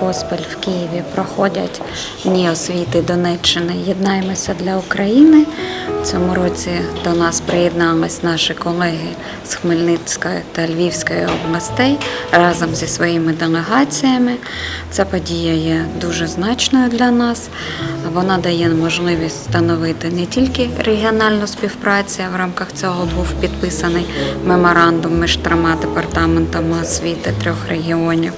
поспіль в Києві проходять Дні освіти Донеччини Єднаємося для України. Цьому році до нас приєднались наші колеги з Хмельницької та Львівської областей разом зі своїми делегаціями. Ця подія є дуже значною для нас. Вона дає можливість встановити не тільки регіональну співпрацю, в рамках цього був підписаний меморандум між трьома департаментами освіти трьох регіонів.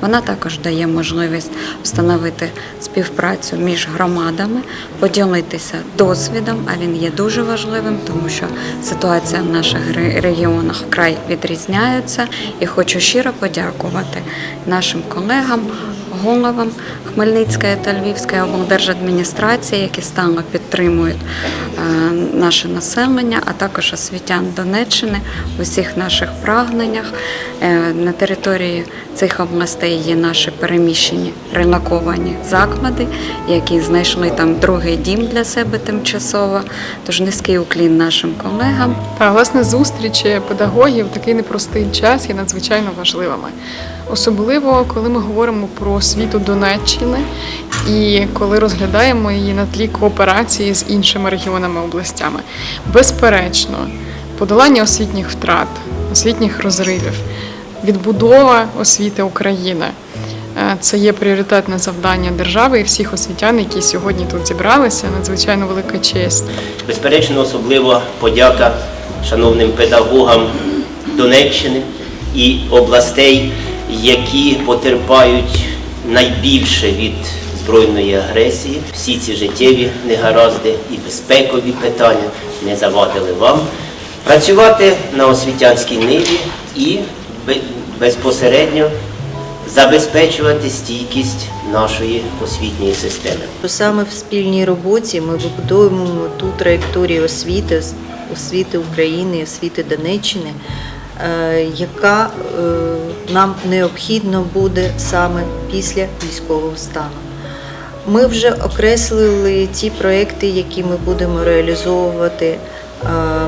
Вона також дає можливість встановити співпрацю між громадами, поділитися досвідом, а він є дуже важливим, тому що ситуація в наших регіонах вкрай відрізняється. І хочу щиро подякувати нашим колегам, головам Хмельницької та Львівської облдержадміністрації, які стало підтримують е, наше населення, а також освітян Донеччини в усіх наших прагненнях. Е, На території цих областей є наші переміщені релоковані заклади, які знайшли там другий дім для себе тимчасово. Тож низький уклін нашим колегам. Та власне зустрічі педагогів такий непростий час є надзвичайно важливими. Особливо коли ми говоримо про освіту Донеччини і коли розглядаємо її на тлі кооперації з іншими регіонами областями. Безперечно, подолання освітніх втрат, освітніх розривів, відбудова освіти України. Е, Це є пріоритетне завдання держави і всіх освітян, які сьогодні тут зібралися. Надзвичайно велика честь. Безперечно, особливо подяка шановним педагогам Донеччини і областей, які потерпають найбільше від збройної агресії. Всі ці життєві негаразди і безпекові питання не завадили вам працювати на освітянській ниві і безпосередньо забезпечувати стійкість нашої освітньої системи. Саме в спільній роботі ми вибудовуємо ту траєкторію освіти, освіти України, освіти Донеччини, яка е, нам необхідно буде саме після військового стану. Ми вже окреслили ті проекти, які ми будемо реалізовувати е,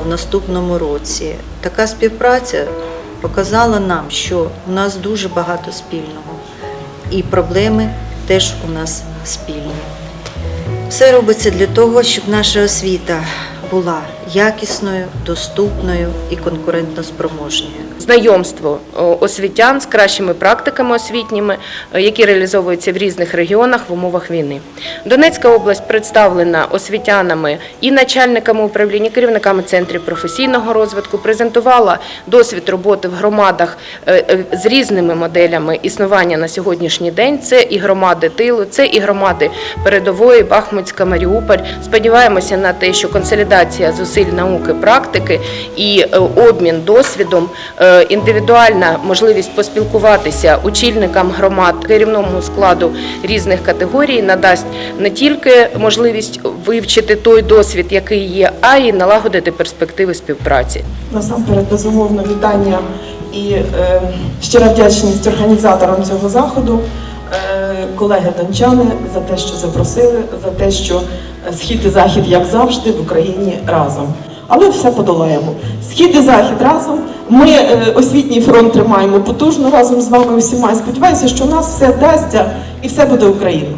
в наступному році. Така співпраця показала нам, що у нас дуже багато спільного, і проблеми теж у нас спільні. Все робиться для того, щоб наша освіта була якісною, доступною і конкурентноспроможною. знайомство освітян з кращими практиками освітніми, е, які реалізовуються в різних регіонах в умовах війни. Донецька область представлена освітянами і начальниками управління, і керівниками центрів професійного розвитку, презентувала досвід роботи в громадах е, е, з різними моделями існування на сьогоднішній день. Це і громади тилу, це і громади передової, Бахмутська, Маріуполь. Сподіваємося на те, що консолідація зусиль науки, практики і е, обмін досвідом, е, індивідуальна можливість поспілкуватися очільникам громад, керівному складу різних категорій надасть не тільки можливість вивчити той досвід, який є, а й налагодити перспективи співпраці. Насамперед, безумовно, вітання і е, щира вдячність організаторам цього заходу, колеги дончани за те, що запросили, за те, що схід і захід, як завжди, в Україні разом. Але все подолаємо. Схід і захід разом. Ми е, освітній фронт тримаємо потужно разом з вами усіма. Сподіваюся, що у нас все вдасться і все буде Україна.